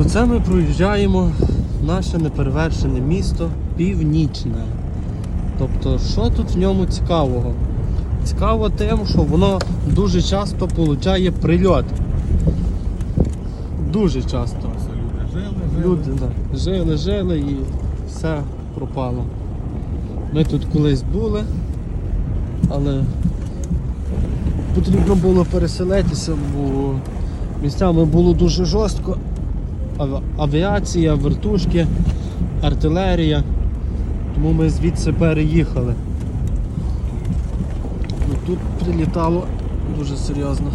Оце ми проїжджаємо наше неперевершене місто Північне. Тобто, що тут в ньому цікавого? Цікаво тим, що воно дуже часто получає прильот. Дуже часто. Люди да, жили, жили і все пропало. Ми тут колись були, але потрібно було переселитися, бо місцями було дуже жорстко. Ав- Авіація, вертушки, артилерія. Тому ми звідси переїхали. Ну, тут прилітало дуже серйозно.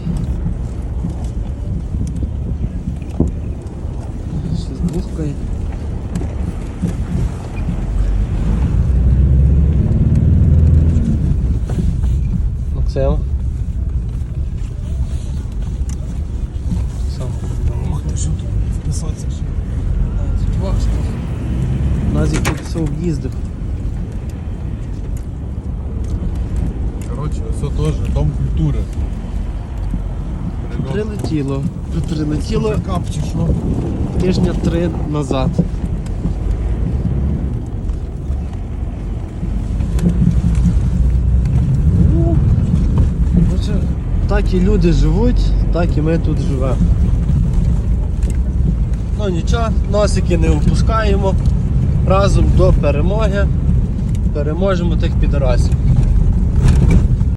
Щось бухкає. Максим. Тут важко. Назік тут все об'їздив. Коротше, все теж дом культури. Прилетіло. Прилетіло тижня три назад. Ну, так і люди живуть, так і ми тут живемо. Ну нічого, носики не опускаємо. Разом до перемоги переможемо тих підарасів.